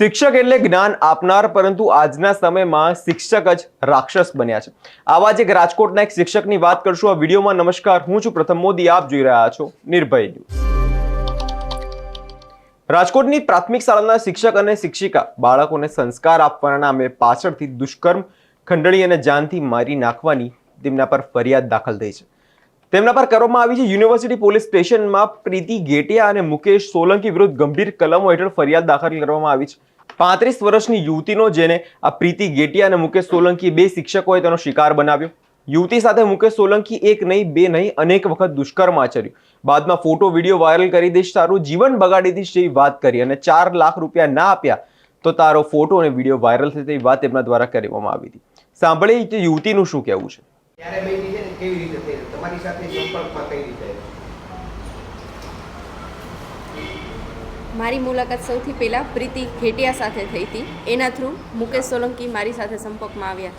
શિક્ષક એટલે જ્ઞાન આપનાર, પરંતુ આજના સમયમાં શિક્ષક જ રાક્ષસ બન્યા છે. આવા જ એક રાજકોટના એક શિક્ષકની વાત કરશું. આ વિડીયોમાં નમસ્કાર. હું છું પ્રથમ મોદી. આપ જોઈ રહ્યા છો નિર્ભય ન્યૂઝ. રાજકોટની પ્રાથમિક શાળાના શિક્ષક અને શિક્ષિકા બાળકોને સંસ્કાર આપવાના નામે પાછળથી દુષ્કર્મ, ખંડણી અને જાનથી મારી નાખવાની તેમના પર ફરિયાદ દાખલ થઈ છે. તેમના પર કરવામાં આવી છે યુનિવર્સિટી પોલીસ સ્ટેશનમાં પ્રીતિ ગેટિયા અને મુકેશ સોલંકી વિરુદ્ધ ગંભીર કલમો હેઠળ ફરિયાદ દાખલ કરવામાં આવી છે. પાંત્રીસ વર્ષની યુવતીનો જેને આ પ્રીતિ ગેટિયા અને મુકેશ સોલંકી બે શિક્ષકોએ તેનો શિકાર બનાવ્યો. યુવતી સાથે મુકેશ સોલંકી એક નહીં, બે નહીં, અનેક વખત દુષ્કર્મ આચર્યું. બાદમાં ફોટો, વીડિયો વાયરલ કરી દઈશ તારું જીવન બગાડી દઈશ જેવી વાત કરી અને ચાર લાખ રૂપિયા ના આપ્યા તો તારો ફોટો અને વીડિયો વાયરલ થશે તેવી વાત એમના દ્વારા કરવામાં આવી હતી. સાંભળી યુવતીનું શું કહેવું છે? કેવી રીતે તમારી સાથે સંપર્કમાં કઈ રીતે? મારી મુલાકાત સૌથી પહેલાં પ્રીતિ ઘેટિયા સાથે થઈ હતી. એના થ્રુ મુકેશ સોલંકી મારી સાથે સંપર્કમાં આવ્યા.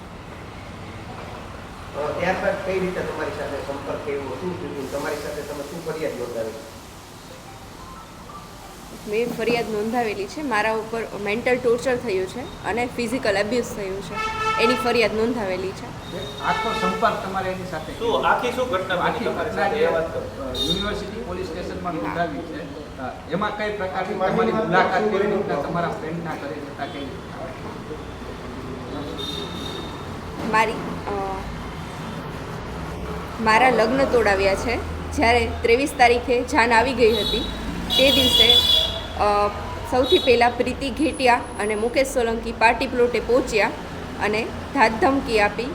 ત્યારબાદ કઈ રીતે તમારી સાથે સંપર્ક થયો શું તમારી સાથે તમે શું ફરિયાદ નોંધાવી મેં ફરિયાદ નોંધાવેલી છે. મારા ઉપર મેન્ટલ ટોર્ચર થયું છે અને ફિઝિકલ એબ્યુઝ થયું છે. એની ફરિયાદ નોંધાવેલી છે. આખો સંપર્ક તમારે એની સાથે શું આખી શું ઘટના આખી યુનિવર્સિટી પોલીસ સ્ટેશનમાં નોંધાવી છે. એમાં કઈ પ્રકારની તમારી મુલાકાત કેવી રીતના તમારા ફ્રેન્ડના ઘરે જતા કઈ? મારી મારા લગ્ન તોડાવ્યા છે. જ્યારે ત્રેવીસ તારીખે જાન આવી ગઈ હતી તે દિવસે સૌથી પહેલાં પ્રીતિ ઘેટિયા અને મુકેશ સોલંકી પાર્ટી પ્લોટે પહોંચ્યા અને ધાત ધમકી આપી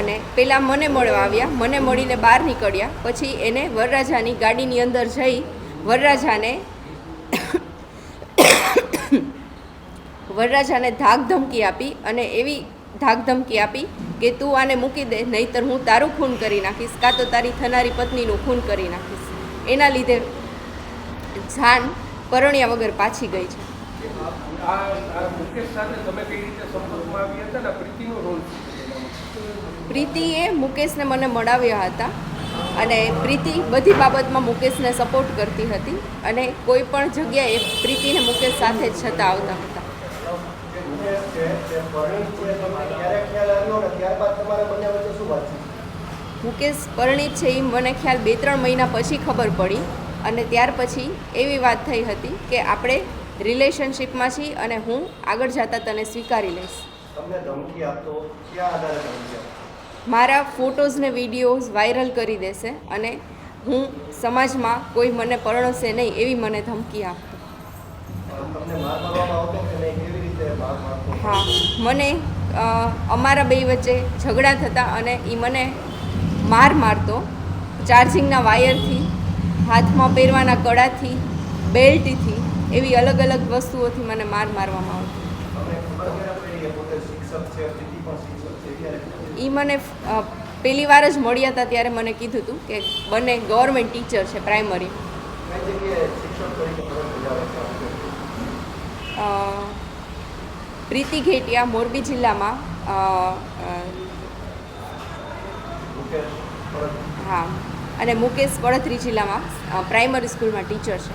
અને પહેલાં મને મળવા આવ્યા મને મળીને બહાર નીકળ્યા પછી એને વરરાજાની ગાડીની અંદર જઈ વરરાજાને વરરાજાને ધાક ધમકી આપી અને એવી ધાક ધમકી આપી કે તું આને મૂકી દે નહીતર હું તારું ખૂન કરી નાખીશ કાં તો તારી થનારી પત્નીનું ખૂન કરી નાખીશ. એના લીધે જાન પરણ્યા વગર પાછી ગઈ છે. પ્રીતિએ મુકેશને મને મળાવ્યા હતા. અને પ્રીતિ બધી બાબતમાં મુકેશને સપોર્ટ કરતી હતી અને કોઈ પણ જગ્યાએ પ્રીતિને મુકેશ સાથે જ છતાં આવતા હતા. મુકેશ પરણિત છે એ મને ખ્યાલ બે ત્રણ મહિના પછી ખબર પડી અને ત્યાર પછી એવી વાત થઈ હતી કે આપણે રિલેશનશિપમાં છીએ અને હું આગળ જતાં તને સ્વીકારી લઈશ. તમને ધમકી આપતો ક્યાં આધારે ધમકી મારા ફોટોઝ ને વિડીયોઝ વાયરલ કરી દેશે અને હું સમાજમાં કોઈ મને પરણશે નહીં એવી મને ધમકી આપતો હા, મને અમારા બે વચ્ચે ઝઘડા થતા અને એ મને માર મારતો. ચાર્જિંગના વાયરથી, હાથમાં પહેરવાના કડાથી, બેલ્ટથી એવી અલગ અલગ વસ્તુઓથી મને માર મારવામાં આવતો. એ મને પહેલી વાર જ મળ્યા હતા ત્યારે મને કીધું હતું કે બંને ગવર્મેન્ટ ટીચર છે પ્રાઇમરી કઈ જગ્યાએ શિક્ષક તરીકે ફરજ બજાવે છે? અ, પ્રીતિ ઘેટિયા મોરબી જિલ્લામાં અ, અ, મુકેશ ફરજ હા અને મુકેશ વડોદરી જિલ્લામાં પ્રાઇમરી સ્કૂલમાં ટીચર છે.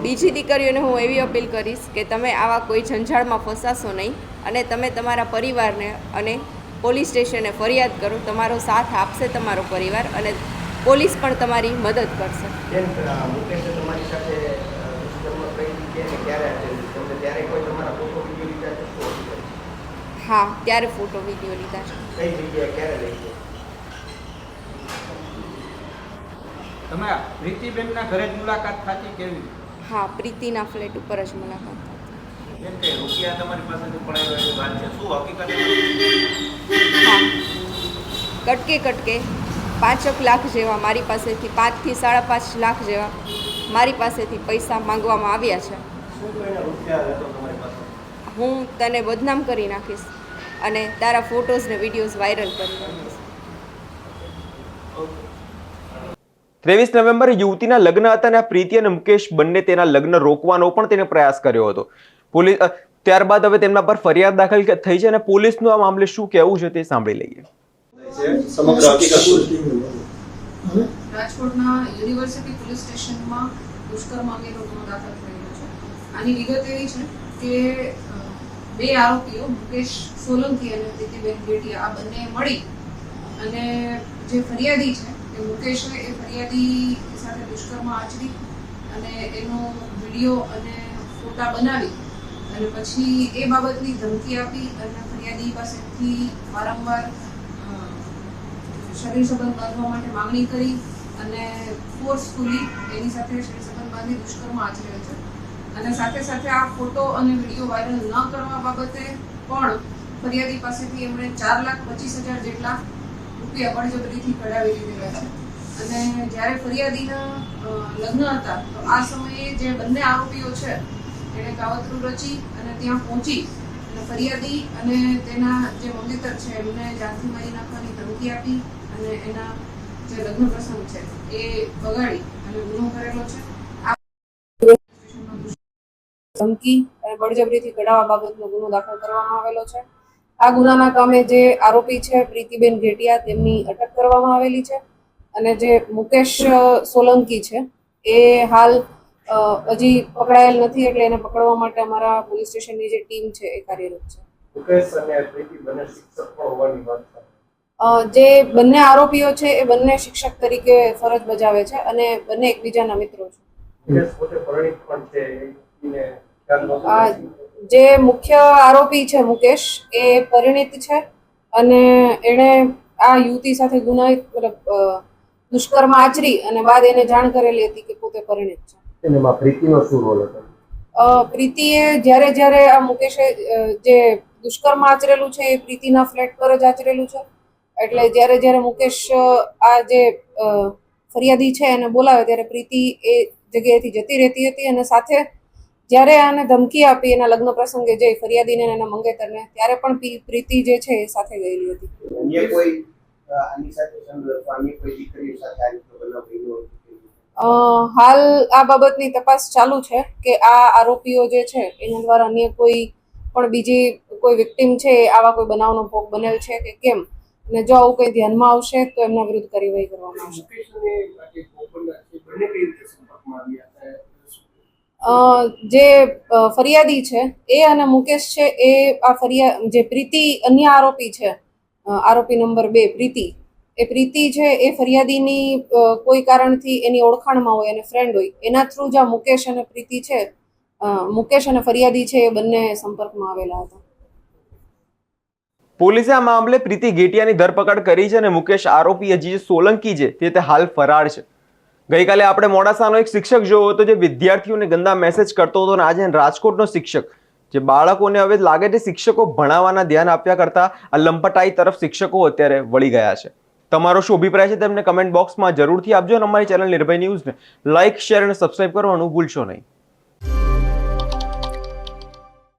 બીજી દીકરીઓને હું એવી અપીલ કરીશ કે તમે આવા કોઈ જંજાળમાં ફસાશો નહીં અને તમે તમારા પરિવારને અને પોલીસ સ્ટેશને ફરિયાદ કરો તમારો સાથ આપશે તમારો પરિવાર અને પોલીસ પણ તમારી મદદ કરશે? હા ત્યારે ફોટો વીડિયો લીધા છે. કઈ જગ્યાએ ક્યારે લઈ ગયા તમે આ પ્રીતિબેનના ઘરે જ મુલાકાત થતી કેવી? હા પ્રીતિના ફ્લેટ ઉપર જ મુલાકાત થતી. કે રૂપિયા તમારી પાસેથી પડાયો એવી વાત છે. શું હકીકત હા. કટકે કટકે પાંચક લાખ જેવા મારી પાસેથી પાંચથી સાડા પાંચ લાખ જેવા મારી પાસેથી પૈસા માંગવામાં આવ્યા છે. તમારી હું તને બદનામ કરી નાખીશ અને તારા ફોટોઝ ને વિડીયોઝ વાયરલ કરી નાખીશ. ત્રેવીસ નવેમ્બરે યુવતીના લગ્ન હતા અને આ પ્રીતિ અને મુકેશ બંને તેના લગ્ન રોકવાનો પણ તેને પ્રયાસ કર્યો હતો. પોલીસ ત્યારબાદ હવે તેમના પર ફરિયાદ દાખલ થઈ છે અને પોલીસનું આ મામલે શું કહેવું છે તે સાંભળી લઈએ. સમગ્ર હકીકત શું છે? રાજકોટના યુનિવર્સિટી પોલીસ સ્ટેશનમાં દુષ્કર્મ અંગેનો ગુનો દાખલ થયેલો છે. આની વિગત એવી છે કે બે આરોપીઓ મુકેશ સોલંકી અને પ્રીતિબેન બેટી આ બંને મળી અને જે ફરિયાદી છે મુકેશે એ ફરિયાદી સાથે દુષ્કર્મ આચરી અને એનો વીડિયો અને ફોટા બનાવી અને પછી એ બાબતની ધમકી આપી અને ફરિયાદી પાસેથી વારંવાર શરીર સંબંધ બાંધવા માટે માંગણી કરી અને ફોર્સફુલી એની સાથે શરીર સંબંધ બાંધી દુષ્કર્મ આચર્યો છે. અને સાથે સાથે આ ફોટો અને વીડિયો વાયરલ ન કરવા બાબતે પણ ફરિયાદી પાસેથી એમણે ચાર લાખ પચીસ હજાર જેટલા રૂપિયા બળજબરીથી કઢાવી લીધેલા છે. અને જ્યારે ફરિયાદીના લગ્ન હતા, તો આ સમયે જે બંને આરોપીઓ છે એણે કાવતરું રચી અને ત્યાં પહોંચી અને ફરિયાદી અને તેના જે મંગેતર છે, એમને જાનથી મારી નાખવાની ધમકી આપી અને એના જે લગ્ન પ્રસંગ છે, એ બગાડી અને ગુનો કરેલો છે. ધમકી અને બળજબરીથી કઢાવવા બાબતનો ગુનો દાખલ કરવામાં આવેલો છે. આ ગુનાના કામે જે આરોપી છે પ્રીતિબેન ઘેટિયા તેમની અટક કરવામાં આવેલી છે. અને જે મુકેશ સોલંકી છે એ હાલ હજી પકડાયેલ નથી એટલે એને પકડવા માટે અમારા પોલીસ સ્ટેશનની જે ટીમ છે એ કાર્યરત છે. મુકેશ અને પ્રીતિ બંને શિક્ષક હોવાની વાત છે. જે બંને આરોપીઓ છે એ બંને શિક્ષક તરીકે ફરજ બજાવે છે અને બંને એકબીજાના મિત્રો છે. એને. જે મુખ્ય આરોપી છે મુકેશ એ પરિણીત છે અને એણે આ યુવતી સાથે ગુનાહિત મતલબ દુષ્કર્મ આચરી અને બાદ એને જાણ કરેલી હતી કે પોતે પરિણીત છે એમાં પ્રીતિનો શું રોલ હતો પ્રીતિએ જ્યારે જ્યારે આ મુકેશે જે દુષ્કર્મ આચરેલું છે એ પ્રીતિના ફ્લેટ પર જ આચરેલું છે એટલે જ્યારે જ્યારે મુકેશ આ જે ફરિયાદી છે એને બોલાવે ત્યારે પ્રીતિ એ જગ્યાએથી જતી રહેતી હતી અને સાથે જ્યારે આને ધમકી આપી એના લગ્ન પ્રસંગે જઈ ફરિયાદીને એના મંગેતરને ત્યારે પણ પ્રીતિ જે છે એ સાથે ગયેલી હતી. અન્ય કોઈ અ, આની સાથે સંબંધ અથવા અન્ય કોઈ દીકરી સાથે આ રીતનો બનાવ બન્યો હોય? અ, હાલ આ બાબતની તપાસ ચાલુ છે કે આ આરોપીઓ જે છે એના દ્વારા અન્ય કોઈ પણ બીજી કોઈ વિક્ટિમ છે એ આવા કોઈ બનાવનો ભોગ બનેલ છે કે કેમ? અને જો આવું કંઈ ધ્યાનમાં આવશે તો એમના વિરુદ્ધ કાર્યવાહી કરવામાં આવશે. અ, ફરિયાદી છે એ અને મુકેશ છે એ આ ફરિયા જે પ્રીતિ અન્ય આરોપી છે આરોપી નંબર બે પ્રીતિ એ પ્રીતિ છે એ ફરિયાદીની કોઈ કારણથી એની ઓળખાણમાં હોય અને ફ્રેન્ડ હોય એના થ્રુ જ આ મુકેશ અને પ્રીતિ છે મુકેશ અને ફરિયાદી છે એ બંને સંપર્કમાં આવેલા હતા. પોલીસે આ મામલે પ્રીતિ ગેટિયાની ધરપકડ કરી છે અને મુકેશ આરોપી હજી જે સોલંકી છે તે હાલ ફરાર છે. ગઈકાલે આપણે મોડાસાનો એક શિક્ષક જોયો હતો જે વિદ્યાર્થીઓને ગંદા મેસેજ કરતો હતો અને આજે રાજકોટનો શિક્ષક, જે બાળકોને હવે લાગે છે શિક્ષકો ભણાવવાના ધ્યાન આપ્યા કરતા આ લંપટાઈ તરફ શિક્ષકો અત્યારે વળી ગયા છે. તમારો શું અભિપ્રાય છે તેમને કમેન્ટ બોક્સમાં જરૂરથી આપજો અને અમારી ચેનલ નિર્ભય ન્યૂઝને લાઇક શેર અને સબસ્ક્રાઇબ કરવાનું ભૂલશો નહીં.